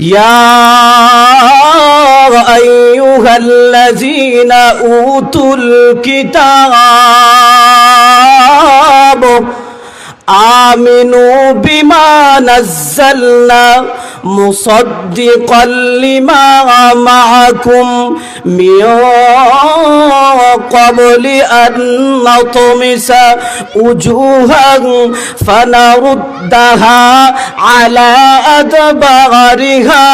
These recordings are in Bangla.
يا أيها الذين أوتوا الكتاب آمنوا بما نزلنا مصدقا لما معكم من قبل أن نطمس وجوها فنردها على أدبارها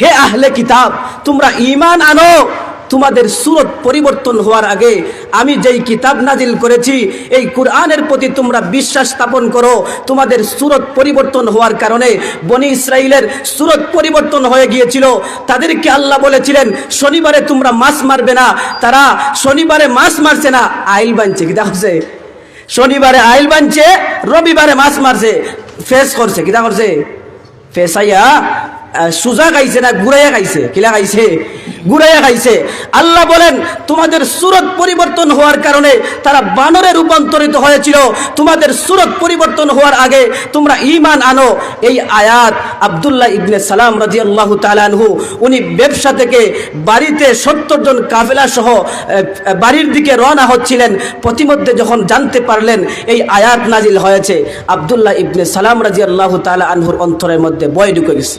হে আহলে কিতাব তোমরা ঈমান আনো তোমাদের সুরত পরিবর্তন হওয়ার আগে আমি যেই কিতাব নাজিল করেছি, এই কোরআনের প্রতি তোমরা বিশ্বাস স্থাপন করো। তোমাদের সুরত পরিবর্তন হওয়ার কারণে বনি ইসরায়েলের সুরত পরিবর্তন হয়ে গিয়েছিল। তাদেরকে আল্লাহ বলেছিলেন, শনিবারে তোমরা মাছ মারবে না, তারা শনিবারে মাছ মারছে না, আইল বানছে। কি দেখছে শনিবারে আইল বানছে, রবিবারে মাছ মারছে, ফেস করছে কিতা করছে ফেসাইয়া সুজা গাইছে না, গুড়াইয়া গাইছে, কিলা গাইছে? গুড়াইয়া গাইছে আল্লাহ বলেন, তোমাদের সুরত পরিবর্তন হওয়ার কারণে তারা বানরে রূপান্তরিত হয়েছিল। তোমাদের সুরত পরিবর্তন হওয়ার আগে তোমরা ইমান আনো। এই আয়াত আব্দুল্লাহ ইবনে সালাম রাজি আল্লাহ তালানহু উনি ব্যবসা থেকে বাড়িতে সত্তর জন কাফেলা সহ বাড়ির দিকে রওনা হচ্ছিলেন। প্রতিমধ্যে যখন জানতে পারলেন, এই আয়াত নাজিল হয়েছে। আব্দুল্লাহ ইবনে সালাম রাজি আল্লাহ তালা আনহুর অন্তরের মধ্যে বয় ঢুকে গেছে।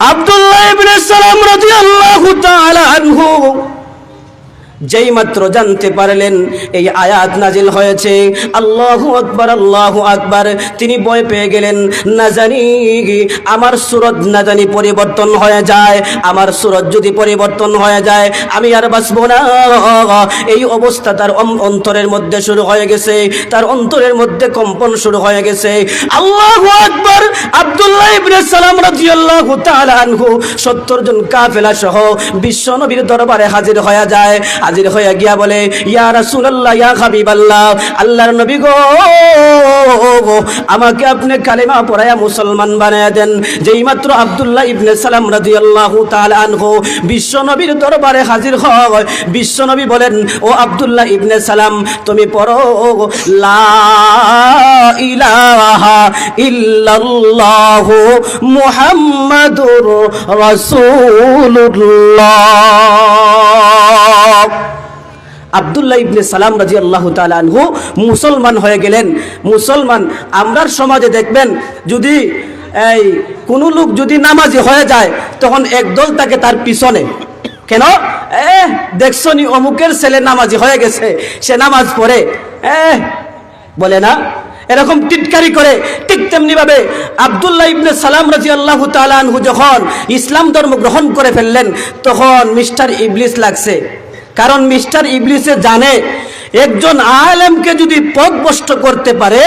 আব্দুল্লাহ ইবনে সালাম রাদিয়াল্লাহু তাআলা আনহু যেই মাত্র জানতে পারলেন এই আয়াত নাজিল হয়েছে, আল্লাহু আকবার, আল্লাহ আকবার, তিনি বয় পেয়ে গেলেন, না জানি আমার সুরত না জানি পরিবর্তন হয়ে যায়, আমার সুরত যদি পরিবর্তন হয়ে যায়, আমি আর বাঁচব না। এই অবস্থা তার অন্তরের মধ্যে শুরু হয়ে গেছে, তার অন্তরের মধ্যে কম্পন শুরু হয়ে গেছে। আল্লাহ আকবার, আব্দুল্লাহ ইবনে সালাম রাদিয়াল্লাহু তাআলা আনহু 70 জন কাফেলা সহ বিশ্ব নবীর দরবারে হাজির হয়ে যায়। হাজির হয়ে গিয়া বলে, ইয়া রাসূলুল্লাহ, ইয়া হাবিবাল্লাহ, আল্লাহর নবী গো, আমাকে আপনি কালেমা পড়ায়া মুসলমান বানায়া দেন। যেই মাত্র আব্দুল্লাহ ইবনে সালাম রাদিয়াল্লাহু তাআলা আনহু বিশ্ব নবীর দরবারে হাজির হয়, বিশ্ব নবী বলেন, ও আব্দুল্লাহ ইবনে সালাম, তুমি পড়ো, লা ইলাহা ইল্লাল্লাহু মুহাম্মাদুর রাসূলুল্লাহ। আবদুল্লাহ ইবনে সালাম রাজি আল্লাহ আনহু মুসলমান হয়ে গেলেন। মুসলমান আমরার সমাজে দেখবেন, যদি এই কোনো লোক যদি নামাজি হয়ে যায়, তখন একদল তাকে তার পিছনে। কেন? এ দেখছ নি অমুকের ছেলে নামাজি হয়ে গেছে, সে নামাজ পড়ে। এ, বলে না? এরকম টিটকারি করে, ঠিক তেমনি ভাবে আবদুল্লাহ ইবনে সালাম রাজি আল্লাহ আনহু যখন ইসলাম ধর্ম গ্রহণ করে ফেললেন, তখন মিস্টার ইবলিস লাগছে। কারণ মিস্টার ইবলিসে জানে, একজন আলেমকে যদি পথভ্রষ্ট করতে পারে,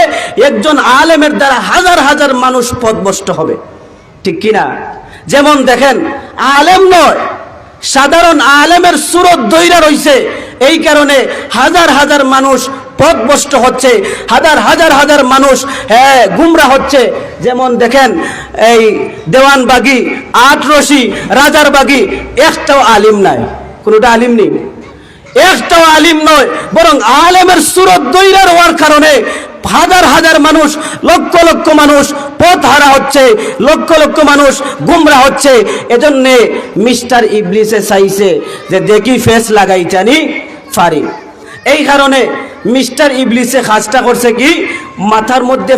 একজন আলেমের দ্বারা হাজার হাজার মানুষ পথভ্রষ্ট হবে। ঠিক কিনা? যেমন দেখেন, আলেম নয়, সাধারণ আলেমের সুরত দৈরা রইছে। এই কারণে হাজার হাজার মানুষ পথভ্রষ্ট হচ্ছে, হাজার হাজার হাজার মানুষ হ্যাঁ গুমরা হচ্ছে। যেমন দেখেন, এই দেওয়ানবাগি, আটরশি, রাজারবাগি, একটাও আলিম নাই। কোনোটা আলিম নেই? একটাও আলিম নয়, বরং আলেমের সুরত দৈরার হওয়ার কারণে হাজার হাজার মানুষ, লক্ষ লক্ষ মানুষ পথ হারা হচ্ছে, লক্ষ লক্ষ মানুষ গুমরা হচ্ছে। এজন্যে মিস্টার ইবলিসে চাইছে যে দেখি ফেস লাগাইটানি পারি এই কারণে মিস্টার ইবলিসে কাজটা করছে কি? মাথার মধ্যে